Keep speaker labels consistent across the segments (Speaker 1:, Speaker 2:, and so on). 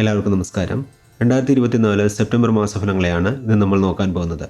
Speaker 1: എല്ലാവർക്കും നമസ്കാരം. രണ്ടായിരത്തി ഇരുപത്തിനാല് സെപ്റ്റംബർ മാസഫലങ്ങളെയാണ് ഇന്ന് നമ്മൾ നോക്കാൻ പോകുന്നത്.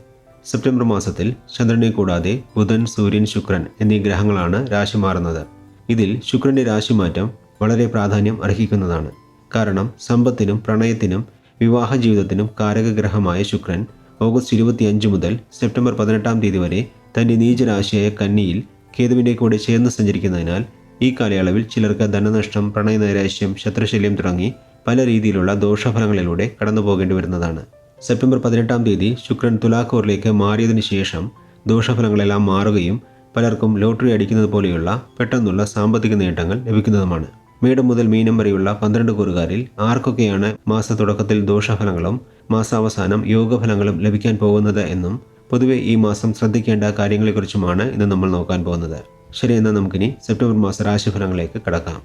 Speaker 1: സെപ്റ്റംബർ മാസത്തിൽ ചന്ദ്രനെ കൂടാതെ ബുധൻ സൂര്യൻ ശുക്രൻ എന്നീ ഗ്രഹങ്ങളാണ് രാശി മാറുന്നത്. ഇതിൽ ശുക്രന്റെ രാശിമാറ്റം വളരെ പ്രാധാന്യം അർഹിക്കുന്നതാണ്. കാരണം സമ്പത്തിനും പ്രണയത്തിനും വിവാഹ ജീവിതത്തിനും കാരകഗ്രഹമായ ശുക്രൻ ഓഗസ്റ്റ് ഇരുപത്തിയഞ്ച് മുതൽ സെപ്റ്റംബർ പതിനെട്ടാം തീയതി വരെ തന്റെ നീചരാശിയായ കന്നിയിൽ കേതുവിന്റെ കൂടെ ചേർന്ന് സഞ്ചരിക്കുന്നതിനാൽ ഈ കാലയളവിൽ ചിലർക്ക് ധനനഷ്ടം പ്രണയനൈരാശ്യം ശത്രുശല്യം തുടങ്ങി പല രീതിയിലുള്ള ദോഷഫലങ്ങളിലൂടെ കടന്നു പോകേണ്ടി വരുന്നതാണ്. സെപ്റ്റംബർ പതിനെട്ടാം തീയതി ശുക്രൻ തുലാക്കൂറിലേക്ക് മാറിയതിനു ശേഷം ദോഷഫലങ്ങളെല്ലാം മാറുകയും പലർക്കും ലോട്ടറി അടിക്കുന്നത് പോലെയുള്ള പെട്ടെന്നുള്ള സാമ്പത്തിക നേട്ടങ്ങൾ ലഭിക്കുന്നതുമാണ്. മേടം മുതൽ മീനം വരെയുള്ള പന്ത്രണ്ട് കൂറുകാരിൽ ആർക്കൊക്കെയാണ് മാസത്തുടക്കത്തിൽ ദോഷഫലങ്ങളും മാസാവസാനം യോഗഫലങ്ങളും ലഭിക്കാൻ പോകുന്നത് എന്നും പൊതുവെ ഈ മാസം ശ്രദ്ധിക്കേണ്ട കാര്യങ്ങളെക്കുറിച്ചുമാണ് ഇന്ന് നമ്മൾ നോക്കാൻ പോകുന്നത്. ശരി എന്നാൽ നമുക്കിനി സെപ്റ്റംബർ മാസ രാശിഫലങ്ങളിലേക്ക് കടക്കാം.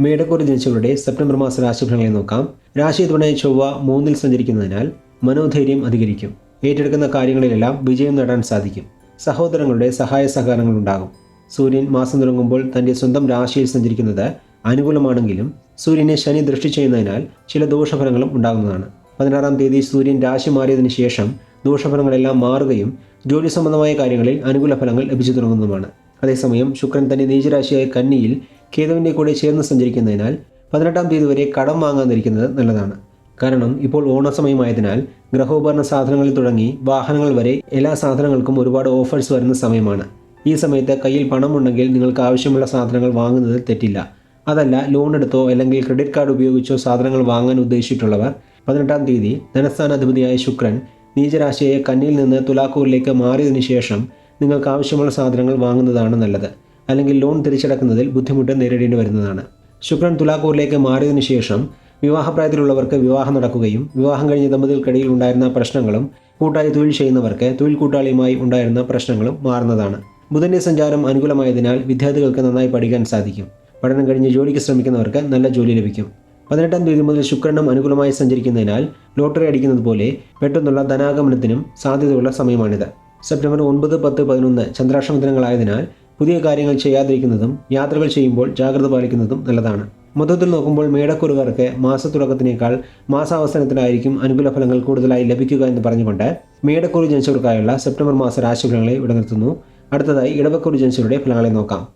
Speaker 1: മേടക്കൂർ ജനിച്ചവരുടെ സെപ്റ്റംബർ മാസ രാശിഫലങ്ങളെ നോക്കാം. രാശി തവണ ചൊവ്വ മൂന്നിൽ സഞ്ചരിക്കുന്നതിനാൽ മനോധൈര്യം അധികരിക്കും. ഏറ്റെടുക്കുന്ന കാര്യങ്ങളിലെല്ലാം വിജയം നേടാൻ സാധിക്കും. സഹോദരങ്ങളുടെ സഹായ സഹകരണങ്ങൾ ഉണ്ടാകും. സൂര്യൻ മാസം തുടങ്ങുമ്പോൾ തന്റെ സ്വന്തം രാശിയിൽ സഞ്ചരിക്കുന്നത് അനുകൂലമാണെങ്കിലും സൂര്യനെ ശനി ദൃഷ്ടി ചെയ്യുന്നതിനാൽ ചില ദോഷഫലങ്ങളും ഉണ്ടാകുന്നതാണ്. പതിനാറാം തീയതി സൂര്യൻ രാശി മാറിയതിന് ശേഷം ദോഷഫലങ്ങളെല്ലാം മാറുകയും ജോലി സംബന്ധമായ കാര്യങ്ങളിൽ അനുകൂല ഫലങ്ങൾ ലഭിച്ചു തുടങ്ങുന്നതുമാണ്. അതേസമയം ശുക്രൻ തന്റെ നീചരാശിയായ കന്നിയിൽ കേതുവിന്റെ കൂടെ ചേർന്ന് സഞ്ചരിക്കുന്നതിനാൽ പതിനെട്ടാം തീയതി വരെ കടം വാങ്ങാതിരിക്കുന്നത് നല്ലതാണ്. കാരണം ഇപ്പോൾ ഓണസമയമായതിനാൽ ഗ്രഹോപകരണ സാധനങ്ങളിൽ തുടങ്ങി വാഹനങ്ങൾ വരെ എല്ലാ സാധനങ്ങൾക്കും ഒരുപാട് ഓഫേഴ്സ് വരുന്ന സമയമാണ്. ഈ സമയത്ത് കയ്യിൽ പണമുണ്ടെങ്കിൽ നിങ്ങൾക്ക് ആവശ്യമുള്ള സാധനങ്ങൾ വാങ്ങുന്നത് തെറ്റില്ല. അതല്ല ലോൺ എടുത്തോ അല്ലെങ്കിൽ ക്രെഡിറ്റ് കാർഡ് ഉപയോഗിച്ചോ സാധനങ്ങൾ വാങ്ങാൻ ഉദ്ദേശിച്ചിട്ടുള്ളവർ പതിനെട്ടാം തീയതി ധനസ്ഥാനാധിപതിയായ ശുക്രൻ നീചരാശിയായ കന്നിയിൽ നിന്ന് തുലാക്കൂറിലേക്ക് മാറിയതിനു ശേഷം നിങ്ങൾക്ക് ആവശ്യമുള്ള സാധനങ്ങൾ വാങ്ങുന്നതാണ് നല്ലത്. അല്ലെങ്കിൽ ലോൺ തിരിച്ചടക്കുന്നതിൽ ബുദ്ധിമുട്ട് നേരിടേണ്ടി വരുന്നതാണ്. ശുക്രൻ തുലാക്കൂറിലേക്ക് മാറിയതിനു ശേഷം വിവാഹപ്രായത്തിലുള്ളവർക്ക് വിവാഹം നടക്കുകയും വിവാഹം കഴിഞ്ഞ ദമ്പതികൾക്കിടയിൽ ഉണ്ടായിരുന്ന പ്രശ്നങ്ങളും കൂട്ടായി തൊഴിൽ ചെയ്യുന്നവർക്ക് തൊഴിൽ കൂട്ടാളിയുമായി ഉണ്ടായിരുന്ന പ്രശ്നങ്ങളും മാറുന്നതാണ്. ബുധന്റെ സഞ്ചാരം അനുകൂലമായതിനാൽ വിദ്യാർത്ഥികൾക്ക് നന്നായി പഠിക്കാൻ സാധിക്കും. പഠനം കഴിഞ്ഞ് ജോലിക്ക് ശ്രമിക്കുന്നവർക്ക് നല്ല ജോലി ലഭിക്കും. പതിനെട്ടാം തീയതി മുതൽ ശുക്രനും അനുകൂലമായി സഞ്ചരിക്കുന്നതിനാൽ ലോട്ടറി അടിക്കുന്നത് പോലെ പെട്ടെന്നുള്ള ധനാഗമനത്തിനും സാധ്യതയുള്ള സമയമാണിത്. സെപ്റ്റംബർ ഒൻപത് പത്ത് പതിനൊന്ന് ചന്ദ്രാഷ്ടമ ദിനങ്ങളായതിനാൽ പുതിയ കാര്യങ്ങൾ ചെയ്യാതിരിക്കുന്നതും യാത്രകൾ ചെയ്യുമ്പോൾ ജാഗ്രത പാലിക്കുന്നതും നല്ലതാണ്. മൊത്തത്തിൽ നോക്കുമ്പോൾ മേടക്കുറുകാർക്ക് മാസത്തുടക്കത്തിനേക്കാൾ മാസാവസാനത്തിനായിരിക്കും അനുകൂല ഫലങ്ങൾ കൂടുതലായി ലഭിക്കുക എന്ന് പറഞ്ഞുകൊണ്ട് മേടക്കുറി ജനിച്ചവർക്കായുള്ള സെപ്റ്റംബർ മാസ രാശിഫലങ്ങളെ ഇവിടെ നിർത്തുന്നു. അടുത്തതായി ഇടവക്കുറി ജനിച്ചവരുടെ ഫലങ്ങളെ നോക്കാം.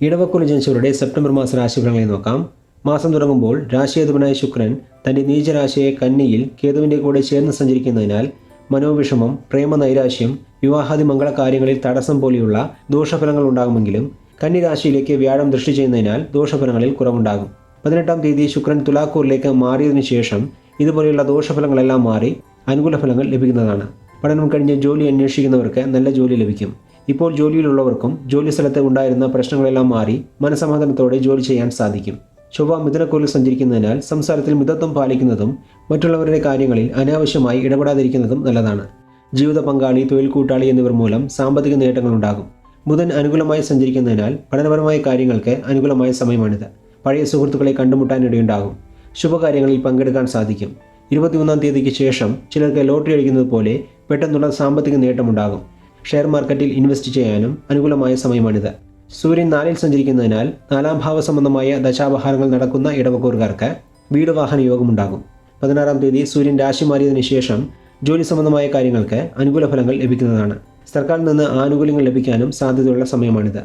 Speaker 1: ഇടവക്കുറി ജനിച്ചവരുടെ സെപ്റ്റംബർ മാസ രാശിഫലങ്ങളെ നോക്കാം. മാസം തുടങ്ങുമ്പോൾ രാശിയധിപനായ ശുക്രൻ തന്റെ നീചരാശിയെ കന്നിയിൽ കേതുവിന്റെ കൂടെ ചേർന്ന് സഞ്ചരിക്കുന്നതിനാൽ മനോവിഷമം പ്രേമനൈരാശ്യം വിവാഹാദി മംഗളകാര്യങ്ങളിൽ തടസ്സം പോലെയുള്ള ദോഷഫലങ്ങൾ ഉണ്ടാകുമെങ്കിലും കന്നിരാശിയിലേക്ക് വ്യാഴം ദൃഷ്ടി ചെയ്യുന്നതിനാൽ ദോഷഫലങ്ങളിൽ കുറവുണ്ടാകും. പതിനെട്ടാം തീയതി ശുക്രൻ തുലാക്കൂറിലേക്ക് മാറിയതിനു ശേഷം ഇതുപോലെയുള്ള ദോഷഫലങ്ങളെല്ലാം മാറി അനുകൂല ഫലങ്ങൾ ലഭിക്കുന്നതാണ്. പഠനം കഴിഞ്ഞ് ജോലി അന്വേഷിക്കുന്നവർക്ക് നല്ല ജോലി ലഭിക്കും. ഇപ്പോൾ ജോലിയിലുള്ളവർക്കും ജോലി സ്ഥലത്ത് ഉണ്ടായിരുന്ന പ്രശ്നങ്ങളെല്ലാം മാറി മനസമാധാനത്തോടെ ജോലി ചെയ്യാൻ സാധിക്കും. ചൊവ്വ മിഥുനക്കോലിൽ സഞ്ചരിക്കുന്നതിനാൽ സംസാരത്തിൽ മിതത്വം പാലിക്കുന്നതും മറ്റുള്ളവരുടെ കാര്യങ്ങളിൽ അനാവശ്യമായി ഇടപെടാതിരിക്കുന്നതും നല്ലതാണ്. ജീവിത പങ്കാളി തൊഴിൽ കൂട്ടാളി എന്നിവർ മൂലം സാമ്പത്തിക നേട്ടങ്ങൾ ഉണ്ടാകും ബുധൻ അനുകൂലമായി സഞ്ചരിക്കുന്നതിനാൽ പഠനപരമായ കാര്യങ്ങൾക്ക് അനുകൂലമായ സമയമാണിത്. പഴയ സുഹൃത്തുക്കളെ കണ്ടുമുട്ടാനിടയുണ്ടാകും. ശുഭകാര്യങ്ങളിൽ പങ്കെടുക്കാൻ സാധിക്കും. ഇരുപത്തിമൂന്നാം തീയതിക്ക് ശേഷം ചിലർക്ക് ലോട്ടറി അടിക്കുന്നത് പോലെ പെട്ടെന്നുള്ള സാമ്പത്തിക നേട്ടമുണ്ടാകും. ഷെയർ മാർക്കറ്റിൽ ഇൻവെസ്റ്റ് ചെയ്യാനും അനുകൂലമായ സമയമാണിത്. സൂര്യൻ നാലിൽ സഞ്ചരിക്കുന്നതിനാൽ നാലാം ഭാവ സംബന്ധമായ ദശാപഹാരങ്ങൾ നടക്കുന്ന ഇടവക്കൂറുകാർക്ക് വീട് വാഹന യോഗമുണ്ടാകും. പതിനാറാം തീയതി സൂര്യൻ രാശി മാറിയതിനു ശേഷം ജോലി സംബന്ധമായ കാര്യങ്ങൾക്ക് അനുകൂല ഫലങ്ങൾ ലഭിക്കുന്നതാണ്. സർക്കാരിൽ നിന്ന് ആനുകൂല്യങ്ങൾ ലഭിക്കാനും സാധ്യതയുള്ള സമയമാണിത്.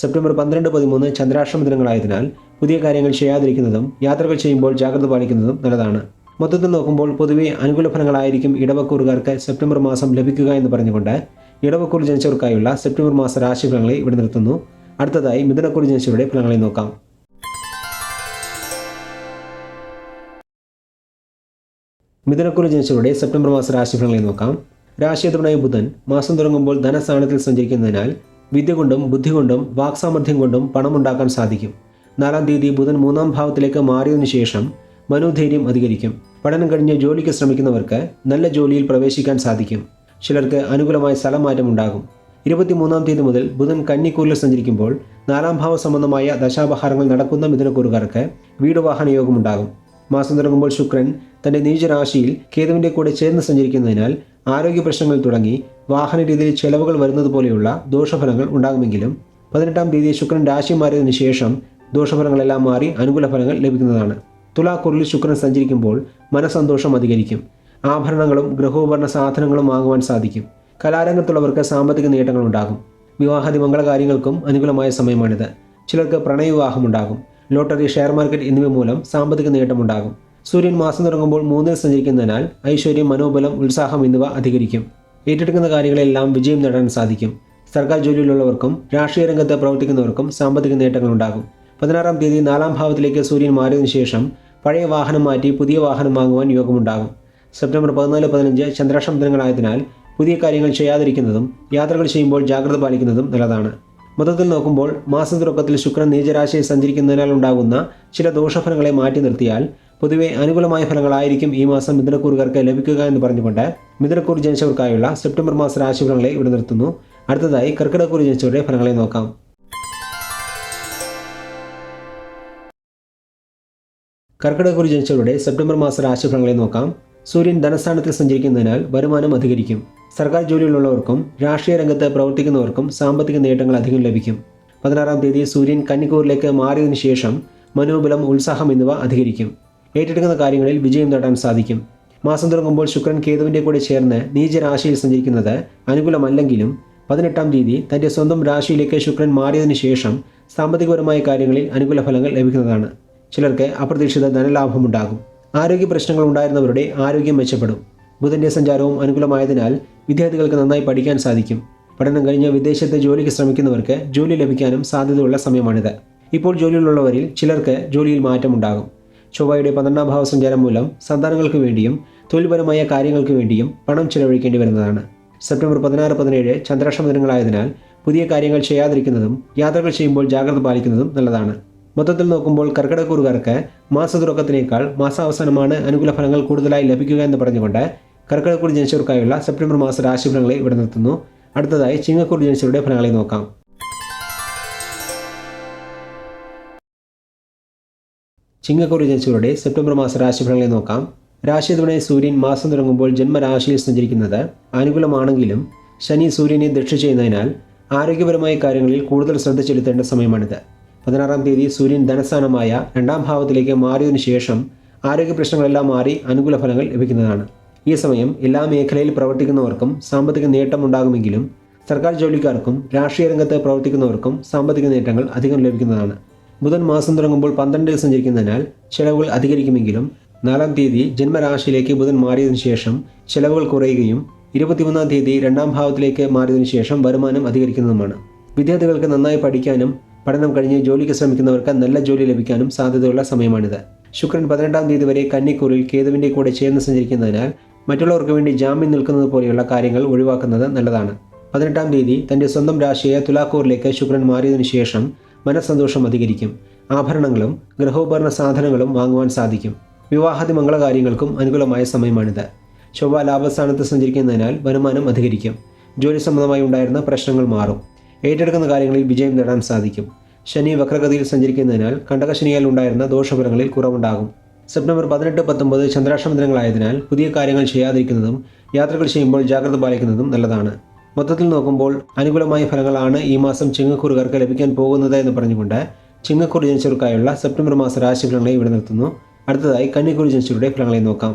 Speaker 1: സെപ്റ്റംബർ പന്ത്രണ്ട് പതിമൂന്ന് ചന്ദ്രാഷ്ടമ ദിനങ്ങളായതിനാൽ പുതിയ കാര്യങ്ങൾ ചെയ്യാതിരിക്കുന്നതും യാത്രകൾ ചെയ്യുമ്പോൾ ജാഗ്രത പാലിക്കുന്നതും നല്ലതാണ്. മൊത്തത്തിൽ നോക്കുമ്പോൾ പൊതുവെ അനുകൂല ഫലങ്ങളായിരിക്കും ഇടവക്കൂറുകാർക്ക് സെപ്റ്റംബർ മാസം ലഭിക്കുക എന്ന് പറഞ്ഞുകൊണ്ട് ഇടവക്കൂർ ജനിച്ചവർക്കായുള്ള സെപ്റ്റംബർ മാസ രാശിഫലങ്ങളെ ഇവിടെ നിർത്തുന്നു. അടുത്തതായി മിഥുനക്കുറി ജനിച്ചവരുടെ ഫലങ്ങളെ നോക്കാം. മിഥുനക്കുറി ജനിച്ചവരുടെ സെപ്റ്റംബർ മാസ രാശിഫലങ്ങളെ നോക്കാം. രാശിയധിപനായ ബുധൻ മാസം തുടങ്ങുമ്പോൾ ധനസ്ഥാനത്തിൽ സഞ്ചരിക്കുന്നതിനാൽ വിദ്യ കൊണ്ടും ബുദ്ധി കൊണ്ടും വാക്സാമർഥ്യം കൊണ്ടും പണമുണ്ടാക്കാൻ സാധിക്കും. നാലാം തീയതി ബുധൻ മൂന്നാം ഭാവത്തിലേക്ക് മാറിയതിനു ശേഷം മനോധൈര്യം അധികരിക്കും. പഠനം കഴിഞ്ഞ് ജോലിക്ക് ശ്രമിക്കുന്നവർക്ക് നല്ല ജോലിയിൽ പ്രവേശിക്കാൻ സാധിക്കും. ചിലർക്ക് അനുകൂലമായ സ്ഥലമാറ്റം ഉണ്ടാകും ഇരുപത്തിമൂന്നാം തീയതി മുതൽ ബുധൻ കന്നിക്കൂറിൽ സഞ്ചരിക്കുമ്പോൾ നാലാം ഭാവ സംബന്ധമായ ദശാപഹാരങ്ങൾ നടക്കുന്ന മിഥുനക്കൂറുകാർക്ക് വീട് വാഹന യോഗമുണ്ടാകും. മാസം തുടങ്ങുമ്പോൾ ശുക്രൻ തന്റെ നീചരാശിയിൽ കേതുവിന്റെ കൂടെ ചേർന്ന് സഞ്ചരിക്കുന്നതിനാൽ ആരോഗ്യ പ്രശ്നങ്ങൾ തുടങ്ങി വാഹന രീതിയിൽ ചെലവുകൾ വരുന്നത് പോലെയുള്ള ദോഷഫലങ്ങൾ ഉണ്ടാകുമെങ്കിലും പതിനെട്ടാം തീയതി ശുക്രൻ രാശി മാറിയതിനു ശേഷം ദോഷഫലങ്ങളെല്ലാം മാറി അനുകൂല ഫലങ്ങൾ ലഭിക്കുന്നതാണ്. തുലാക്കൂറിൽ ശുക്രൻ സഞ്ചരിക്കുമ്പോൾ മനസന്തോഷം അധികരിക്കും. ആഭരണങ്ങളും ഗൃഹോപകരണ സാധനങ്ങളും വാങ്ങുവാൻ സാധിക്കും. കലാരംഗത്തുള്ളവർക്ക് സാമ്പത്തിക നേട്ടങ്ങൾ ഉണ്ടാകും വിവാഹാദി മംഗളകാര്യങ്ങൾക്കും അനുകൂലമായ സമയമാണിത്. ചിലർക്ക് പ്രണയവിവാഹം ഉണ്ടാകും ലോട്ടറി ഷെയർ മാർക്കറ്റ് എന്നിവ മൂലം സാമ്പത്തിക നേട്ടമുണ്ടാകും. സൂര്യൻ മാസം തുടങ്ങുമ്പോൾ മൂന്നിൽ സഞ്ചരിക്കുന്നതിനാൽ ഐശ്വര്യം മനോബലം ഉത്സാഹം എന്നിവ അധികരിക്കും. ഏറ്റെടുക്കുന്ന കാര്യങ്ങളെല്ലാം വിജയം നേടാൻ സാധിക്കും. സർക്കാർ ജോലിയിലുള്ളവർക്കും രാഷ്ട്രീയ രംഗത്ത് പ്രവർത്തിക്കുന്നവർക്കും സാമ്പത്തിക നേട്ടങ്ങൾ ഉണ്ടാകും പതിനാറാം തീയതി നാലാം ഭാവത്തിലേക്ക് സൂര്യൻ മാറിയതിനു ശേഷം പഴയ വാഹനം മാറ്റി പുതിയ വാഹനം വാങ്ങുവാൻ യോഗമുണ്ടാകും. സെപ്റ്റംബർ പതിനാല് പതിനഞ്ച് ചന്ദ്രാഷ്ടം ദിനങ്ങളായതിനാൽ പുതിയ കാര്യങ്ങൾ ചെയ്യാതിരിക്കുന്നതും യാത്രകൾ ചെയ്യുമ്പോൾ ജാഗ്രത പാലിക്കുന്നതും നല്ലതാണ്. മൊത്തത്തിൽ നോക്കുമ്പോൾ മാസം തുടക്കത്തിൽ ശുക്രൻ നീചരാശിയിൽ സഞ്ചരിക്കുന്നതിനാൽ ഉണ്ടാകുന്ന ചില ദോഷഫലങ്ങളെ മാറ്റി നിർത്തിയാൽ പൊതുവെ അനുകൂലമായ ഫലങ്ങളായിരിക്കും ഈ മാസം മിഥുനക്കൂറുകാർക്ക് ലഭിക്കുക എന്ന് പറഞ്ഞുകൊണ്ട് മിഥുനക്കൂർ ജനിച്ചവർക്കായുള്ള സെപ്റ്റംബർ മാസ രാശിഫലങ്ങളെ ഇവിടെ നിർത്തുന്നു. അടുത്തതായി കർക്കിടക്കൂർ ജനിച്ചവരുടെ ഫലങ്ങളെ നോക്കാം. കർക്കിടക്കൂർ ജനിച്ചവരുടെ സെപ്റ്റംബർ മാസ രാശിഫലങ്ങളെ നോക്കാം. സൂര്യൻ ധനസ്ഥാനത്തിൽ സഞ്ചരിക്കുന്നതിനാൽ വരുമാനം അധികരിക്കും. സർക്കാർ ജോലിയിലുള്ളവർക്കും രാഷ്ട്രീയ രംഗത്ത് പ്രവർത്തിക്കുന്നവർക്കും സാമ്പത്തിക നേട്ടങ്ങൾ അധികം ലഭിക്കും. പതിനാറാം തീയതി സൂര്യൻ കന്നിക്കൂറിലേക്ക് മാറിയതിനു ശേഷം മനോബലം ഉത്സാഹം എന്നിവ അധികരിക്കും. ഏറ്റെടുക്കുന്ന കാര്യങ്ങളിൽ വിജയം നേടാൻ സാധിക്കും. മാസം തുടങ്ങുമ്പോൾ ശുക്രൻ കേതുവിന്റെ കൂടെ ചേർന്ന് നീചരാശിയിൽ സഞ്ചരിക്കുന്നത് അനുകൂലമല്ലെങ്കിലും പതിനെട്ടാം തീയതി തന്റെ സ്വന്തം രാശിയിലേക്ക് ശുക്രൻ മാറിയതിനു ശേഷം സാമ്പത്തികപരമായ കാര്യങ്ങളിൽ അനുകൂല ഫലങ്ങൾ ലഭിക്കുന്നതാണ്. ചിലർക്ക് അപ്രതീക്ഷിത ധനലാഭമുണ്ടാകും. ആരോഗ്യ പ്രശ്നങ്ങൾ ഉണ്ടായിരുന്നവരുടെ ആരോഗ്യം മെച്ചപ്പെടും. ബുധന്റെ സഞ്ചാരവും അനുകൂലമായതിനാൽ വിദ്യാർത്ഥികൾക്ക് നന്നായി പഠിക്കാൻ സാധിക്കും. പഠനം കഴിഞ്ഞ് വിദേശത്ത് ജോലിക്ക് ശ്രമിക്കുന്നവർക്ക് ജോലി ലഭിക്കാനും സാധ്യതയുള്ള സമയമാണിത്. ഇപ്പോൾ ജോലിയിലുള്ളവരിൽ ചിലർക്ക് ജോലിയിൽ മാറ്റമുണ്ടാകും. ചൊവ്വയുടെ പന്ത്രണ്ടാം ഭാവ സഞ്ചാരം മൂലം സന്താനങ്ങൾക്ക് വേണ്ടിയും തൊഴിൽപരമായ കാര്യങ്ങൾക്ക് വേണ്ടിയും പണം ചിലവഴിക്കേണ്ടി വരുന്നതാണ്. സെപ്റ്റംബർ പതിനാറ് പതിനേഴ് ചന്ദ്രാഷ്ടമ ദിനങ്ങളായതിനാൽ പുതിയ കാര്യങ്ങൾ ചെയ്യാതിരിക്കുന്നതും യാത്രകൾ ചെയ്യുമ്പോൾ ജാഗ്രത പാലിക്കുന്നതും നല്ലതാണ്. മൊത്തത്തിൽ നോക്കുമ്പോൾ കർക്കിടക്കൂറുകാർക്ക് മാസ തുടക്കത്തിനേക്കാൾ മാസാവസാനമാണ് അനുകൂല ഫലങ്ങൾ കൂടുതലായി ലഭിക്കുക എന്ന് പറഞ്ഞുകൊണ്ട് കർക്കിടക്കൂർ ജനിച്ചവർക്കായുള്ള സെപ്റ്റംബർ മാസ രാശിഫലങ്ങളെ ഇവിടെ നിർത്തുന്നു. അടുത്തതായി ചിങ്ങക്കുടി ജനിച്ചവരുടെ ഫലങ്ങളെ നോക്കാം. ചിങ്ങക്കൂർ ജനിച്ചവരുടെ സെപ്റ്റംബർ മാസ രാശിഫലങ്ങളെ നോക്കാം. രാശിയതോടെ സൂര്യൻ മാസം തുടങ്ങുമ്പോൾ ജന്മരാശിയിൽ സഞ്ചരിക്കുന്നത് അനുകൂലമാണെങ്കിലും ശനി സൂര്യനെ ദക്ഷ ചെയ്യുന്നതിനാൽ ആരോഗ്യപരമായ കാര്യങ്ങളിൽ കൂടുതൽ ശ്രദ്ധ ചെലുത്തേണ്ട സമയമാണിത്. പതിനാറാം തീയതി സൂര്യൻ ധനസ്ഥാനമായ രണ്ടാം ഭാവത്തിലേക്ക് മാറിയതിനു ശേഷം ആരോഗ്യ പ്രശ്നങ്ങളെല്ലാം മാറി അനുകൂല ഫലങ്ങൾ ലഭിക്കുന്നതാണ്. ഈ സമയം എല്ലാ മേഖലയിൽ പ്രവർത്തിക്കുന്നവർക്കും സാമ്പത്തിക നേട്ടമുണ്ടാകുമെങ്കിലും സർക്കാർ ജോലിക്കാർക്കും രാഷ്ട്രീയ രംഗത്ത് പ്രവർത്തിക്കുന്നവർക്കും സാമ്പത്തിക നേട്ടങ്ങൾ അധികം ലഭിക്കുന്നതാണ്. ബുധൻ മാസം തുടങ്ങുമ്പോൾ പന്ത്രണ്ടിൽ സഞ്ചരിക്കുന്നതിനാൽ ചെലവുകൾ അധികരിക്കുമെങ്കിലും നാലാം തീയതി ജന്മരാശിയിലേക്ക് ബുധൻ മാറിയതിനു ശേഷം ചെലവുകൾ കുറയുകയും ഇരുപത്തിമൂന്നാം തീയതി രണ്ടാം ഭാവത്തിലേക്ക് മാറിയതിനു ശേഷം വരുമാനം അധികരിക്കുന്നതുമാണ്. വിദ്യാർത്ഥികൾക്ക് നന്നായി പഠിക്കാനും പഠനം കഴിഞ്ഞ് ജോലിക്ക് ശ്രമിക്കുന്നവർക്ക് നല്ല ജോലി ലഭിക്കാനും സാധ്യതയുള്ള സമയമാണിത്. ശുക്രൻ പതിനെട്ടാം തീയതി വരെ കന്നിക്കൂറിൽ കേതുവിന്റെ കൂടെ ചേർന്ന് സഞ്ചരിക്കുന്നതിനാൽ മറ്റുള്ളവർക്ക് വേണ്ടി ജാമ്യം നിൽക്കുന്നത് പോലെയുള്ള കാര്യങ്ങൾ ഒഴിവാക്കുന്നത് നല്ലതാണ്. പതിനെട്ടാം തീയതി തന്റെ സ്വന്തം രാശിയായ തുലാക്കൂറിലേക്ക് ശുക്രൻ മാറിയതിനു ശേഷം മനസ്സന്തോഷം അധികരിക്കും. ആഭരണങ്ങളും ഗൃഹോപകരണ സാധനങ്ങളും വാങ്ങുവാൻ സാധിക്കും. വിവാഹാദി മംഗളകാര്യങ്ങൾക്കും അനുകൂലമായ സമയമാണിത്. ചൊവ്വ ലാഭസ്ഥാനത്ത് സഞ്ചരിക്കുന്നതിനാൽ വരുമാനം അധികരിക്കും. ജോലി സംബന്ധമായി ഉണ്ടായിരുന്ന പ്രശ്നങ്ങൾ മാറും. ഏറ്റെടുക്കുന്ന കാര്യങ്ങളിൽ വിജയം നേടാൻ സാധിക്കും. ശനി വക്രഗതിയിൽ സഞ്ചരിക്കുന്നതിനാൽ കണ്ടകശനിയാൽ ഉണ്ടായിരുന്ന ദോഷഫലങ്ങളിൽ കുറവുണ്ടാകും. സെപ്റ്റംബർ പതിനെട്ട് പത്തൊമ്പത് ചന്ദ്രാഷ്ടമ ദിനങ്ങളായതിനാൽ പുതിയ കാര്യങ്ങൾ ചെയ്യാതിരിക്കുന്നതും യാത്രകൾ ചെയ്യുമ്പോൾ ജാഗ്രത പാലിക്കുന്നതും നല്ലതാണ്. മൊത്തത്തിൽ നോക്കുമ്പോൾ അനുകൂലമായ ഫലങ്ങളാണ് ഈ മാസം ചിങ്ങക്കൂറുകാർക്ക് ലഭിക്കാൻ പോകുന്നത് എന്ന് പറഞ്ഞുകൊണ്ട് ചിങ്ങക്കൂർ ജനിച്ചവർക്കായുള്ള സെപ്റ്റംബർ മാസ രാശിഫലങ്ങളെ ഇവിടെ നിർത്തുന്നു. അടുത്തതായി കന്നിക്കൂർ ജനിച്ചവരുടെ ഫലങ്ങളെ നോക്കാം.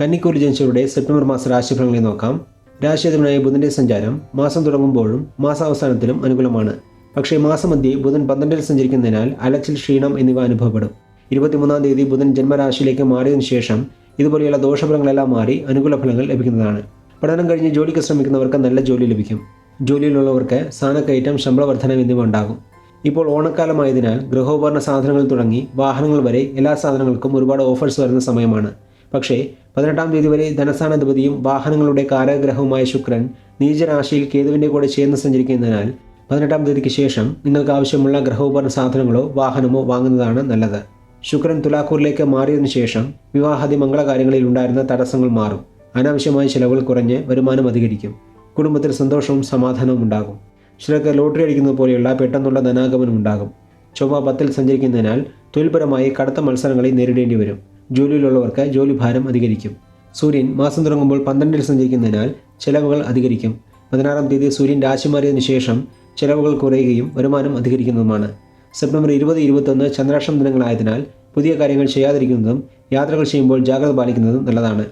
Speaker 1: കന്നിക്കൂർ ജനിച്ചവരുടെ സെപ്റ്റംബർ മാസ രാശിഫലങ്ങളെ നോക്കാം. രാശിയതിനായ ബുധന്റെ സഞ്ചാരം മാസം തുടങ്ങുമ്പോഴും മാസാവസാനത്തിലും അനുകൂലമാണ്. പക്ഷേ മാസമധ്യേ ബുധൻ പന്ത്രണ്ടിൽ സഞ്ചരിക്കുന്നതിനാൽ അലച്ചിൽ ക്ഷീണം എന്നിവ അനുഭവപ്പെടും. ഇരുപത്തിമൂന്നാം തീയതി ബുധൻ ജന്മരാശിയിലേക്ക് മാറിയതിനു ശേഷം ഇതുപോലെയുള്ള ദോഷഫലങ്ങളെല്ലാം മാറി അനുകൂല ഫലങ്ങൾ ലഭിക്കുന്നതാണ്. പഠനം കഴിഞ്ഞ് ജോലിക്ക് ശ്രമിക്കുന്നവർക്ക് നല്ല ജോലി ലഭിക്കും. ജോലിയിലുള്ളവർക്ക് സ്ഥാനക്കയറ്റം ശമ്പള വർധനം എന്നിവ ഉണ്ടാകും. ഇപ്പോൾ ഓണക്കാലമായതിനാൽ ഗൃഹോപകരണ സാധനങ്ങൾ തുടങ്ങി വാഹനങ്ങൾ വരെ എല്ലാ സാധനങ്ങൾക്കും ഒരുപാട് ഓഫേഴ്സ് വരുന്ന സമയമാണ്. പക്ഷേ പതിനെട്ടാം തീയതി വരെ ധനസ്ഥാനാധിപതിയും വാഹനങ്ങളുടെ കാരാഗ്രഹവുമായ ശുക്രൻ നീചരാശിയിൽ കേതുവിന്റെ കൂടെ ചേർന്ന് സഞ്ചരിക്കുന്നതിനാൽ പതിനെട്ടാം തീയതിക്ക് ശേഷം നിങ്ങൾക്ക് ആവശ്യമുള്ള ഗ്രഹോപകരണ സാധനങ്ങളോ വാഹനമോ വാങ്ങുന്നതാണ് നല്ലത്. ശുക്രൻ തുലാക്കൂറിലേക്ക് മാറിയതിനു ശേഷം വിവാഹാദി മംഗളകാര്യങ്ങളിൽ ഉണ്ടായിരുന്ന തടസ്സങ്ങൾ മാറും. അനാവശ്യമായ ചിലവുകൾ കുറഞ്ഞ് വരുമാനം അധികരിക്കും. കുടുംബത്തിൽ സന്തോഷവും സമാധാനവും ഉണ്ടാകും. ചിലർക്ക് ലോട്ടറി അടിക്കുന്നത് പോലെയുള്ള പെട്ടെന്നുള്ള ധനാഗമനം ഉണ്ടാകും. ചൊവ്വ പത്തിൽ സഞ്ചരിക്കുന്നതിനാൽ തൊഴിൽപരമായി കടുത്ത മത്സരങ്ങളെ നേരിടേണ്ടി വരും. ജോലിയിലുള്ളവർക്ക് ജോലിഭാരം അധികരിക്കും. സൂര്യൻ മാസം തുടങ്ങുമ്പോൾ പന്ത്രണ്ടിൽ സഞ്ചരിക്കുന്നതിനാൽ ചിലവുകൾ അധികരിക്കും. പതിനാറാം തീയതി സൂര്യൻ രാശി മാറിയതിനു ശേഷം ചെലവുകൾ കുറയുകയും വരുമാനം അധികരിക്കുന്നതുമാണ്. സെപ്റ്റംബർ ഇരുപത് ഇരുപത്തൊന്ന് ചന്ദ്രാഷ്ടം ദിനങ്ങളായതിനാൽ പുതിയ കാര്യങ്ങൾ ചെയ്യാതിരിക്കുന്നതും യാത്രകൾ ചെയ്യുമ്പോൾ ജാഗ്രത പാലിക്കുന്നതും നല്ലതാണ്.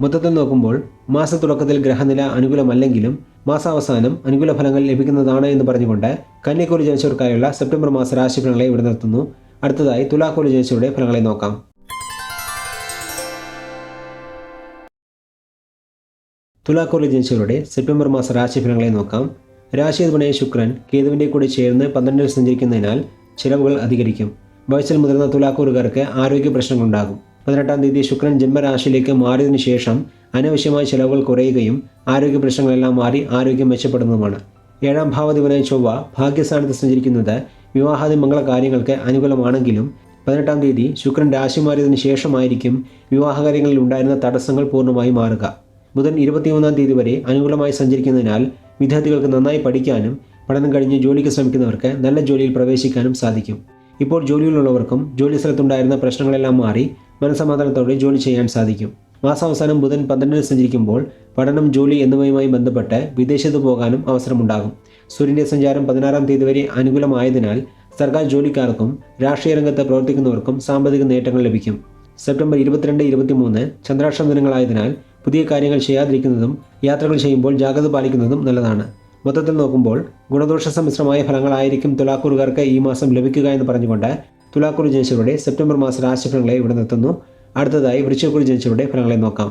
Speaker 1: മൊത്തത്തിൽ നോക്കുമ്പോൾ മാസത്തുടക്കത്തിൽ ഗ്രഹനില അനുകൂലമല്ലെങ്കിലും മാസാവസാനം അനുകൂല ഫലങ്ങൾ ലഭിക്കുന്നതാണ് എന്ന് പറഞ്ഞുകൊണ്ട് കന്യാകുലി ജനിച്ചവർക്കായുള്ള സെപ്റ്റംബർ മാസ രാശിഫലങ്ങളെ ഇവിടെ നിർത്തുന്നു. അടുത്തതായി തുലാക്കോലി ജനിച്ചവരുടെ ഫലങ്ങളെ നോക്കാം. തുലാക്കോലി ജനിച്ചവരുടെ സെപ്റ്റംബർ മാസ രാശിഫലങ്ങളെ നോക്കാം. രാശിയധിപനായ ശുക്രൻ കേതുവിന്റെ കൂടെ ചേർന്ന് പന്ത്രണ്ടിൽ സഞ്ചരിക്കുന്നതിനാൽ ചിലവുകൾ അധികരിക്കും. വയസ്സിൽ മുതിർന്ന തുലാക്കൂറുകാർക്ക് ആരോഗ്യ പ്രശ്നങ്ങളുണ്ടാകും. പതിനെട്ടാം തീയതി ശുക്രൻ ജന്മരാശിയിലേക്ക് മാറിയതിനു ശേഷം അനാവശ്യമായ ചിലവുകൾ കുറയുകയും ആരോഗ്യ പ്രശ്നങ്ങളെല്ലാം മാറി ആരോഗ്യം മെച്ചപ്പെടുന്നതുമാണ്. ഏഴാം ഭാവധിപനായ ചൊവ്വ ഭാഗ്യസ്ഥാനത്ത് സഞ്ചരിക്കുന്നത് വിവാഹാദി മംഗള കാര്യങ്ങൾക്ക് അനുകൂലമാണെങ്കിലും പതിനെട്ടാം തീയതി ശുക്രൻ രാശി മാറിയതിനു ശേഷമായിരിക്കും വിവാഹകാര്യങ്ങളിൽ ഉണ്ടായിരുന്ന തടസ്സങ്ങൾ പൂർണമായി മാറുക. ബുധൻ ഇരുപത്തിമൂന്നാം തീയതി വരെ അനുകൂലമായി സഞ്ചരിക്കുന്നതിനാൽ വിദ്യാർത്ഥികൾക്ക് നന്നായി പഠിക്കാനും പഠനം കഴിഞ്ഞ് ജോലിക്ക് ശ്രമിക്കുന്നവർക്ക് നല്ല ജോലിയിൽ പ്രവേശിക്കാനും സാധിക്കും. ഇപ്പോൾ ജോലിയിലുള്ളവർക്കും ജോലി സ്ഥലത്തുണ്ടായിരുന്ന പ്രശ്നങ്ങളെല്ലാം മാറി മനസമാധാനത്തോടെ ജോലി ചെയ്യാൻ സാധിക്കും. മാസാവസാനം ബുധൻ പന്ത്രണ്ടിന് സഞ്ചരിക്കുമ്പോൾ പഠനം ജോലി എന്നിവയുമായി ബന്ധപ്പെട്ട് വിദേശത്ത് പോകാനും അവസരമുണ്ടാകും. സൂര്യന്റെ സഞ്ചാരം പതിനാറാം തീയതി വരെ അനുകൂലമായതിനാൽ സർക്കാർ ജോലിക്കാർക്കും രാഷ്ട്രീയ രംഗത്ത് പ്രവർത്തിക്കുന്നവർക്കും സാമ്പത്തിക നേട്ടങ്ങൾ ലഭിക്കും. സെപ്റ്റംബർ ഇരുപത്തിരണ്ട് ഇരുപത്തിമൂന്ന് ചന്ദ്രാഷ്ടം ദിനങ്ങളായതിനാൽ പുതിയ കാര്യങ്ങൾ ചെയ്യാതിരിക്കുന്നതും യാത്രകൾ ചെയ്യുമ്പോൾ ജാഗ്രത പാലിക്കുന്നതും നല്ലതാണ്. മൊത്തത്തിൽ നോക്കുമ്പോൾ ഗുണദോഷ സമ്മിശ്രമായ ഫലങ്ങളായിരിക്കും തുലാക്കൂറുകാർക്ക് ഈ മാസം ലഭിക്കുക എന്ന് പറഞ്ഞുകൊണ്ട് തുലാക്കൂർ ജനിച്ചവരുടെ സെപ്റ്റംബർ മാസ രാശിഫലങ്ങളെ ഇവിടെ നിർത്തുന്നു. അടുത്തതായി വൃശ്ചികൂർ ജനിച്ചവരുടെ ഫലങ്ങളെ നോക്കാം.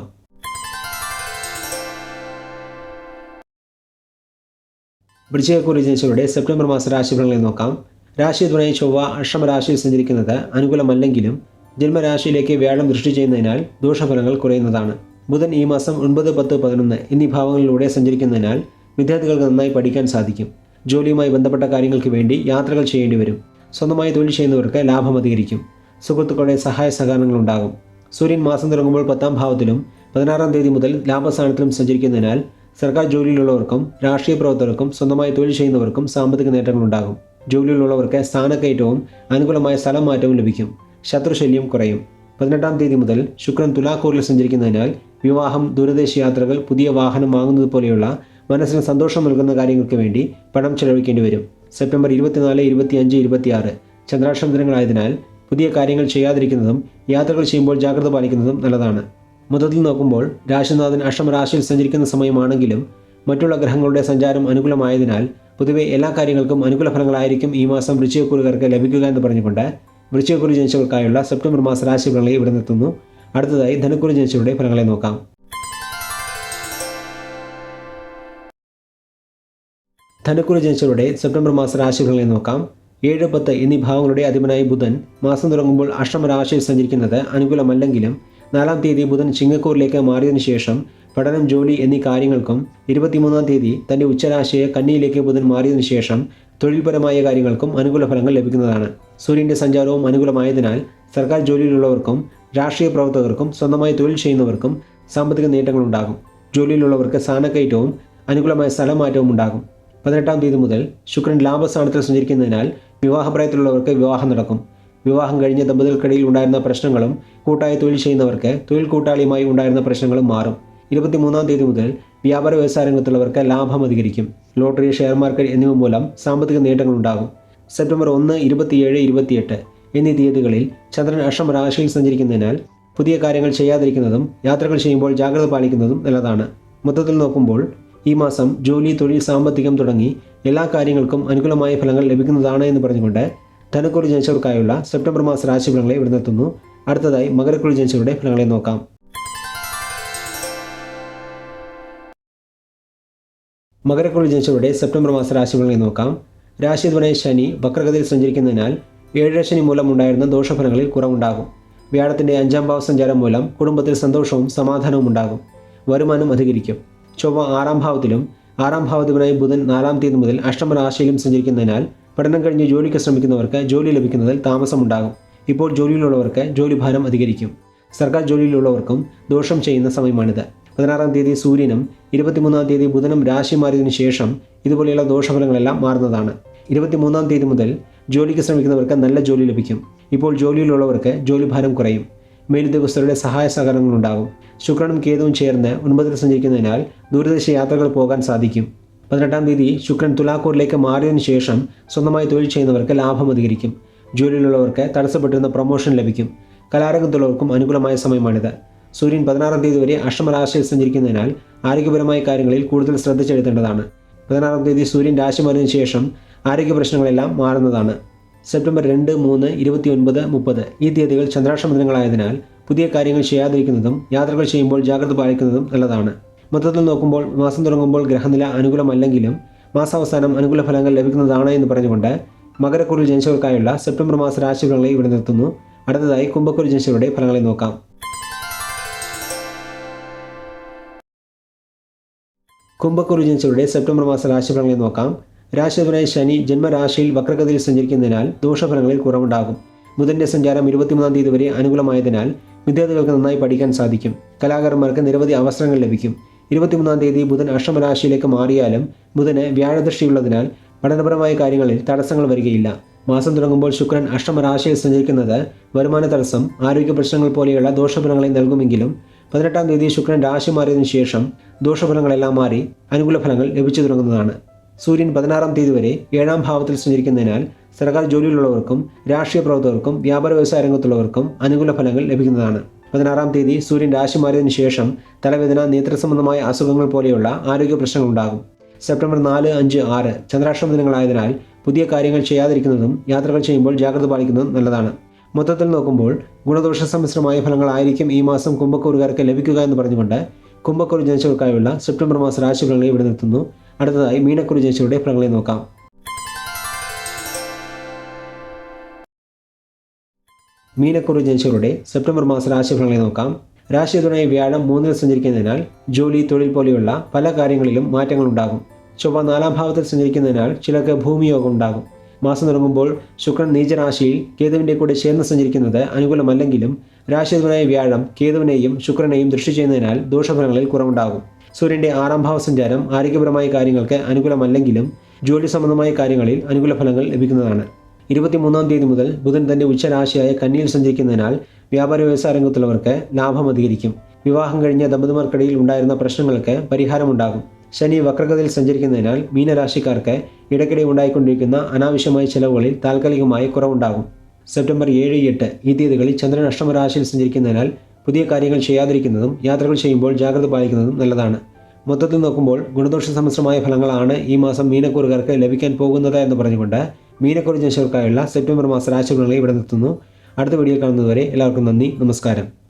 Speaker 1: വൃശ്ചികക്കൂറി ജനിച്ചവരുടെ സെപ്റ്റംബർ മാസ രാശിഫലങ്ങളെ നോക്കാം. രാശി തുണയ ചൊവ്വ അഷ്ടമരാശിയിൽ സഞ്ചരിക്കുന്നത് അനുകൂലമല്ലെങ്കിലും ജന്മരാശിയിലേക്ക് വ്യാഴം ദൃഷ്ടി ചെയ്യുന്നതിനാൽ ദോഷഫലങ്ങൾ കുറയുന്നതാണ്. ബുധൻ ഈ മാസം ഒൻപത് പത്ത് പതിനൊന്ന് എന്നീ ഭാവങ്ങളിലൂടെ സഞ്ചരിക്കുന്നതിനാൽ വിദ്യാർത്ഥികൾക്ക് നന്നായി പഠിക്കാൻ സാധിക്കും. ജോലിയുമായി ബന്ധപ്പെട്ട കാര്യങ്ങൾക്ക് വേണ്ടി യാത്രകൾ ചെയ്യേണ്ടി വരും. സ്വന്തമായി തൊഴിൽ ചെയ്യുന്നവർക്ക് ലാഭം അധികരിക്കും. സുഹൃത്തുക്കളുടെ സഹായ സഹകരണങ്ങൾ ഉണ്ടാകും. സൂര്യൻ മാസം തുടങ്ങുമ്പോൾ പത്താം ഭാവത്തിലും പതിനാറാം തീയതി മുതൽ ലാഭസ്ഥാനത്തിലും സഞ്ചരിക്കുന്നതിനാൽ സർക്കാർ ജോലിയിലുള്ളവർക്കും രാഷ്ട്രീയ പ്രവർത്തകർക്കും സ്വന്തമായി തൊഴിൽ ചെയ്യുന്നവർക്കും സാമ്പത്തിക നേട്ടങ്ങൾ ഉണ്ടാകും. ജോലിയിലുള്ളവർക്ക് സ്ഥാനക്കയറ്റവും അനുകൂലമായ സ്ഥലം മാറ്റവും ലഭിക്കും. ശത്രുശല്യം കുറയും. പതിനെട്ടാം തീയതി മുതൽ ശുക്രൻ തുലാക്കൂറിൽ സഞ്ചരിക്കുന്നതിനാൽ വിവാഹം ദൂരദേശ യാത്രകൾ പുതിയ വാഹനം വാങ്ങുന്നത് പോലെയുള്ള മനസ്സിന് സന്തോഷം നൽകുന്ന കാര്യങ്ങൾക്ക് വേണ്ടി പണം ചെലവഴിക്കേണ്ടി വരും. സെപ്റ്റംബർ ഇരുപത്തിനാല് ഇരുപത്തിയഞ്ച് ഇരുപത്തിയാറ്. ചന്ദ്രാഷ്ടം ദിനങ്ങളായതിനാൽ പുതിയ കാര്യങ്ങൾ ചെയ്യാതിരിക്കുന്നതും യാത്രകൾ ചെയ്യുമ്പോൾ ജാഗ്രത പാലിക്കുന്നതും നല്ലതാണ്. മൊത്തത്തിൽ നോക്കുമ്പോൾ രാശിനാഥൻ അഷ്ടമരാശിയിൽ സഞ്ചരിക്കുന്ന സമയമാണെങ്കിലും മറ്റുള്ള ഗ്രഹങ്ങളുടെ സഞ്ചാരം അനുകൂലമായതിനാൽ പൊതുവെ എല്ലാ കാര്യങ്ങൾക്കും അനുകൂല ഫലങ്ങളായിരിക്കും ഈ മാസം വൃശ്ചികക്കുറുകാർക്ക് ലഭിക്കുക എന്ന് പറഞ്ഞുകൊണ്ട് വൃശ്ചികക്കുറി ജനിച്ചവർക്കായുള്ള സെപ്റ്റംബർ മാസ രാശിഫലങ്ങളെ ഇവിടെ നിർത്തുന്നു. അടുത്തതായി ധനക്കുറി ജനിച്ചവരുടെ ഫലങ്ങളെ നോക്കാം. ധനക്കുറി ജനിച്ചവരുടെ സെപ്റ്റംബർ മാസ രാശിഫലങ്ങളെ നോക്കാം. ഏഴ് പത്ത് എന്നീ ഭാവങ്ങളുടെ അധിപനായ ബുധൻ മാസം തുടങ്ങുമ്പോൾ അഷ്ടമരാശിയിൽ സഞ്ചരിക്കുന്നത് അനുകൂലമല്ലെങ്കിലും നാലാം തീയതി ബുധൻ ചിങ്ങക്കൂറിലേക്ക് മാറിയതിനു ശേഷം പഠനം ജോലി എന്നീ കാര്യങ്ങൾക്കും ഇരുപത്തിമൂന്നാം തീയതി തന്റെ ഉച്ചരാശിയെ കന്നിയിലേക്ക് ബുധൻ മാറിയതിനു ശേഷം തൊഴിൽപരമായ കാര്യങ്ങൾക്കും അനുകൂല ഫലങ്ങൾ ലഭിക്കുന്നതാണ്. സൂര്യന്റെ സഞ്ചാരവും അനുകൂലമായതിനാൽ സർക്കാർ ജോലിയിലുള്ളവർക്കും രാഷ്ട്രീയ പ്രവർത്തകർക്കും സ്വന്തമായി തൊഴിൽ ചെയ്യുന്നവർക്കും സാമ്പത്തിക നേട്ടങ്ങളുണ്ടാകും. ജോലിയിലുള്ളവർക്ക് സ്ഥാനക്കയറ്റവും അനുകൂലമായ സ്ഥലമാറ്റവും ഉണ്ടാകും. പതിനെട്ടാം തീയതി മുതൽ ശുക്രൻ ലാഭസ്ഥാനത്തിൽ സഞ്ചരിക്കുന്നതിനാൽ വിവാഹപ്രായത്തിലുള്ളവർക്ക് വിവാഹം നടക്കും. വിവാഹം കഴിഞ്ഞ ദമ്പതികൾക്കിടയിൽ ഉണ്ടായിരുന്ന പ്രശ്നങ്ങളും കൂട്ടായി തൊഴിൽ ചെയ്യുന്നവർക്ക് തൊഴിൽ കൂട്ടാളിയുമായി ഉണ്ടായിരുന്ന പ്രശ്നങ്ങളും മാറും. ഇരുപത്തിമൂന്നാം തീയതി മുതൽ വ്യാപാര വ്യവസായ രംഗത്തുള്ളവർക്ക് ലാഭം അധികരിക്കും. ലോട്ടറി ഷെയർ മാർക്കറ്റ് എന്നിവ മൂലം സാമ്പത്തിക നേട്ടങ്ങളുണ്ടാകും. സെപ്റ്റംബർ ഒന്ന് ഇരുപത്തിയേഴ് ഇരുപത്തിയെട്ട്. എന്നീ തീയതികളിൽ ചന്ദ്രൻ അഷ്ടമ രാശിയിൽ സഞ്ചരിക്കുന്നതിനാൽ പുതിയ കാര്യങ്ങൾ ചെയ്യാതിരിക്കുന്നതും യാത്രകൾ ചെയ്യുമ്പോൾ ജാഗ്രത പാലിക്കുന്നതും നല്ലതാണ്. മൊത്തത്തിൽ നോക്കുമ്പോൾ ഈ മാസം ജോലി തൊഴിൽ സാമ്പത്തികം തുടങ്ങി എല്ലാ കാര്യങ്ങൾക്കും അനുകൂലമായ ഫലങ്ങൾ ലഭിക്കുന്നതാണ് എന്ന് പറഞ്ഞുകൊണ്ട് ധനക്കുറി ജനിച്ചവർക്കായുള്ള സെപ്റ്റംബർ മാസ രാശിഫലങ്ങളെ ഇവിടെ നിർത്തുന്നു. അടുത്തതായി മകരക്കുറി ജനിച്ചവരുടെ ഫലങ്ങളെ നോക്കാം. മകരക്കുറി ജനിച്ചവരുടെ സെപ്റ്റംബർ മാസ രാശിഫലങ്ങളെ നോക്കാം. രാശിധ്വനായ ശനി വക്രഗതിയിൽ സഞ്ചരിക്കുന്നതിനാൽ ഏഴര മൂലമുണ്ടായിരുന്ന ദോഷഫലങ്ങളിൽ കുറവുണ്ടാകും. വ്യാഴത്തിന്റെ അഞ്ചാം ഭാവ സഞ്ചാരം മൂലം കുടുംബത്തിൽ സന്തോഷവും സമാധാനവും ഉണ്ടാകും. വരുമാനം അധികരിക്കും. ചൊവ്വ ആറാം ഭാവത്തിലും ആറാം ഭാവത്തിനായി ബുധൻ നാലാം തീയതി മുതൽ അഷ്ടമരാശിയിലും സഞ്ചരിക്കുന്നതിനാൽ പഠനം കഴിഞ്ഞ് ജോലിക്ക് ശ്രമിക്കുന്നവർക്ക് ജോലി ലഭിക്കുന്നതിൽ താമസമുണ്ടാകും. ഇപ്പോൾ ജോലിയിലുള്ളവർക്ക് ജോലിഭാരം അധികരിക്കും. സർക്കാർ ജോലിയിലുള്ളവർക്കും ദോഷം ചെയ്യുന്ന സമയമാണിത്. പതിനാറാം തീയതി സൂര്യനും ഇരുപത്തിമൂന്നാം തീയതി ബുധനും രാശി മാറിയതിനു ശേഷം ഇതുപോലെയുള്ള ദോഷഫലങ്ങളെല്ലാം മാറുന്നതാണ്. ഇരുപത്തിമൂന്നാം തീയതി മുതൽ ജോലിക്ക് ശ്രമിക്കുന്നവർക്ക് നല്ല ജോലി ലഭിക്കും. ഇപ്പോൾ ജോലിയിലുള്ളവർക്ക് ജോലിഭാരം കുറയും. മേലുദ്യോഗസ്ഥരുടെ സഹായ സഹകരണങ്ങളുണ്ടാകും. ശുക്രനും കേതുവും ചേർന്ന് ഒൻപതിൽ സഞ്ചരിക്കുന്നതിനാൽ ദൂരദേശ യാത്രകൾ പോകാൻ സാധിക്കും. പതിനെട്ടാം തീയതി ശുക്രൻ തുലാക്കൂറിലേക്ക് മാറിയതിനു ശേഷം സ്വന്തമായി തൊഴിൽ ചെയ്യുന്നവർക്ക് ലാഭം അധികരിക്കും. ജോലിയിലുള്ളവർക്ക് തടസ്സപ്പെട്ടിരുന്ന പ്രൊമോഷൻ ലഭിക്കും. കലാരംഗത്തുള്ളവർക്കും അനുകൂലമായ സമയമാണിത്. സൂര്യൻ പതിനാറാം തീയതി വരെ അഷ്ടമരാശിയിൽ സഞ്ചരിക്കുന്നതിനാൽ ആരോഗ്യപരമായ കാര്യങ്ങളിൽ കൂടുതൽ ശ്രദ്ധ ചെലുത്തേണ്ടതാണ്. പതിനാറാം തീയതി സൂര്യൻ രാശി മാറിയതിനു ശേഷം ആരോഗ്യ പ്രശ്നങ്ങളെല്ലാം മാറുന്നതാണ്. സെപ്റ്റംബർ രണ്ട് മൂന്ന് ഇരുപത്തി ഒൻപത് മുപ്പത്. ഈ തീയതികൾ ചന്ദ്രാഷ്ടമ ദിനങ്ങളായതിനാൽ പുതിയ കാര്യങ്ങൾ ചെയ്യാതിരിക്കുന്നതും യാത്രകൾ ചെയ്യുമ്പോൾ ജാഗ്രത പാലിക്കുന്നതും നല്ലതാണ്. മൊത്തത്തിൽ നോക്കുമ്പോൾ മാസം തുടങ്ങുമ്പോൾ ഗ്രഹനില അനുകൂലമല്ലെങ്കിലും മാസാവസാനം അനുകൂല ഫലങ്ങൾ ലഭിക്കുന്നതാണ് എന്ന് പറഞ്ഞുകൊണ്ട് മകരക്കുറിൽ ജനിച്ചവർക്കായുള്ള സെപ്റ്റംബർ മാസ രാശിഫലങ്ങളെ ഇവിടെ നിർത്തുന്നു. അടുത്തതായി കുംഭക്കുരു ജനിച്ചവരുടെ ഫലങ്ങളെ നോക്കാം. കുംഭക്കുറി ജനിച്ചവരുടെ സെപ്റ്റംബർ മാസ രാശിഫലങ്ങളെ നോക്കാം. രാശിപരനായ ശനി ജന്മരാശിയിൽ വക്രഗതിയിൽ സഞ്ചരിക്കുന്നതിനാൽ ദോഷഫലങ്ങളിൽ കുറവുണ്ടാകും. ബുധന്റെ സഞ്ചാരം ഇരുപത്തിമൂന്നാം തീയതി വരെ അനുകൂലമായതിനാൽ വിദ്യാർത്ഥികൾക്ക് നന്നായി പഠിക്കാൻ സാധിക്കും. കലാകാരന്മാർക്ക് നിരവധി അവസരങ്ങൾ ലഭിക്കും. ഇരുപത്തിമൂന്നാം തീയതി ബുധൻ അഷ്ടമരാശിയിലേക്ക് മാറിയാലും ബുധന് വ്യാഴദൃഷ്ടിയുള്ളതിനാൽ പഠനപരമായ കാര്യങ്ങളിൽ തടസ്സങ്ങൾ വരികയില്ല. മാസം തുടങ്ങുമ്പോൾ ശുക്രൻ അഷ്ടമരാശിയിൽ സഞ്ചരിക്കുന്നത് വരുമാന തടസ്സം ആരോഗ്യ പ്രശ്നങ്ങൾ പോലെയുള്ള ദോഷഫലങ്ങളെ നൽകുമെങ്കിലും പതിനെട്ടാം തീയതി ശുക്രൻ രാശി മാറിയതിനു ശേഷം ദോഷഫലങ്ങളെല്ലാം മാറി അനുകൂല ഫലങ്ങൾ ലഭിച്ചു തുടങ്ങുന്നതാണ്. സൂര്യൻ പതിനാറാം തീയതി വരെ ഏഴാം ഭാവത്തിൽ സഞ്ചരിക്കുന്നതിനാൽ സർക്കാർ ജോലിയിലുള്ളവർക്കും രാഷ്ട്രീയ പ്രവർത്തകർക്കും വ്യാപാര വ്യവസായ രംഗത്തുള്ളവർക്കും അനുകൂല ഫലങ്ങൾ ലഭിക്കുന്നതാണ്. പതിനാറാം തീയതി സൂര്യൻ രാശി മാറിയതിനു ശേഷം തലവേദന നേത്ര സംബന്ധമായ അസുഖങ്ങൾ പോലെയുള്ള ആരോഗ്യ പ്രശ്നങ്ങൾ ഉണ്ടാകും. സെപ്റ്റംബർ നാല് അഞ്ച് ആറ് ചന്ദ്രാഷ്ടമ ദിനങ്ങളായതിനാൽ പുതിയ കാര്യങ്ങൾ ചെയ്യാതിരിക്കുന്നതും യാത്രകൾ ചെയ്യുമ്പോൾ ജാഗ്രത പാലിക്കുന്നതും നല്ലതാണ്. മൊത്തത്തിൽ നോക്കുമ്പോൾ ഗുണദോഷ സമ്മിശ്രമായ ഫലങ്ങളായിരിക്കും ഈ മാസം കുംഭക്കൂറുകാർക്ക് ലഭിക്കുക എന്ന് പറഞ്ഞുകൊണ്ട് കുംഭക്കൂർ ജനിച്ചവർക്കായുള്ള സെപ്റ്റംബർ മാസ രാശിഫലങ്ങളെ ഇവിടെ നിർത്തുന്നു. അടുത്തതായി മീനക്കുറി ചേച്ചിയുടെ ഫലങ്ങളെ നോക്കാം. മീനക്കുറി ജനിച്ചവരുടെ സെപ്റ്റംബർ മാസ രാശിഫലങ്ങളെ നോക്കാം. രാശിതുണായി വ്യാഴം മൂന്നിൽ സഞ്ചരിക്കുന്നതിനാൽ ജോലി തൊഴിൽ പോലെയുള്ള പല കാര്യങ്ങളിലും മാറ്റങ്ങൾ ഉണ്ടാകും. ചൊവ്വ നാലാം ഭാവത്തിൽ സഞ്ചരിക്കുന്നതിനാൽ ചിലർക്ക് ഭൂമിയോഗം ഉണ്ടാകും. മാസം തുടങ്ങുമ്പോൾ ശുക്രൻ നീചരാശിയിൽ കേതുവിന്റെ കൂടെ ചേർന്ന് സഞ്ചരിക്കുന്നത് അനുകൂലമല്ലെങ്കിലും രാശിതുണായ വ്യാഴം കേതുവിനെയും ശുക്രനെയും ദൃഷ്ടി ചെയ്യുന്നതിനാൽ ദോഷഫലങ്ങളിൽ കുറവുണ്ടാകും. സൂര്യന്റെ ആറാം ഭാവ സഞ്ചാരം ആരോഗ്യപരമായ കാര്യങ്ങൾക്ക് അനുകൂലമല്ലെങ്കിലും ജോലി സംബന്ധമായ കാര്യങ്ങളിൽ അനുകൂല ഫലങ്ങൾ ലഭിക്കുന്നതാണ്. ഇരുപത്തിമൂന്നാം തീയതി മുതൽ ബുധൻ തന്റെ ഉച്ചരാശിയായ കന്നിയിൽ സഞ്ചരിക്കുന്നതിനാൽ വ്യാപാര വ്യവസായ രംഗത്തുള്ളവർക്ക് ലാഭം അധികരിക്കും. വിവാഹം കഴിഞ്ഞ ദമ്പതിമാർക്കിടയിൽ ഉണ്ടായിരുന്ന പ്രശ്നങ്ങൾക്ക് പരിഹാരമുണ്ടാകും. ശനി വക്രഗതിയിൽ സഞ്ചരിക്കുന്നതിനാൽ മീനരാശിക്കാർക്ക് ഇടയ്ക്കിടെ ഉണ്ടായിക്കൊണ്ടിരിക്കുന്ന അനാവശ്യമായ ചെലവുകളിൽ താൽക്കാലികമായി കുറവുണ്ടാകും. സെപ്റ്റംബർ ഏഴ് എട്ട് ഈ തീയതികളിൽ ചന്ദ്രൻ അഷ്ടമരാശിയിൽ സഞ്ചരിക്കുന്നതിനാൽ പുതിയ കാര്യങ്ങൾ ചെയ്യാതിരിക്കുന്നതും യാത്രകൾ ചെയ്യുമ്പോൾ ജാഗ്രത പാലിക്കുന്നതും നല്ലതാണ്. മൊത്തത്തിൽ നോക്കുമ്പോൾ ഗുണദോഷ സമ്മിശ്രമായ ഫലങ്ങളാണ് ഈ മാസം മീനക്കൂറുകാർക്ക് ലഭിക്കാൻ പോകുന്നത് എന്ന് പറഞ്ഞുകൊണ്ട് മീനക്കൂർ ജനിച്ചവർക്കായുള്ള സെപ്റ്റംബർ മാസ രാശികളെ ഇവിടെ നിർത്തുന്നു. അടുത്ത വീഡിയോ കാണുന്നതുവരെ എല്ലാവർക്കും നന്ദി നമസ്കാരം.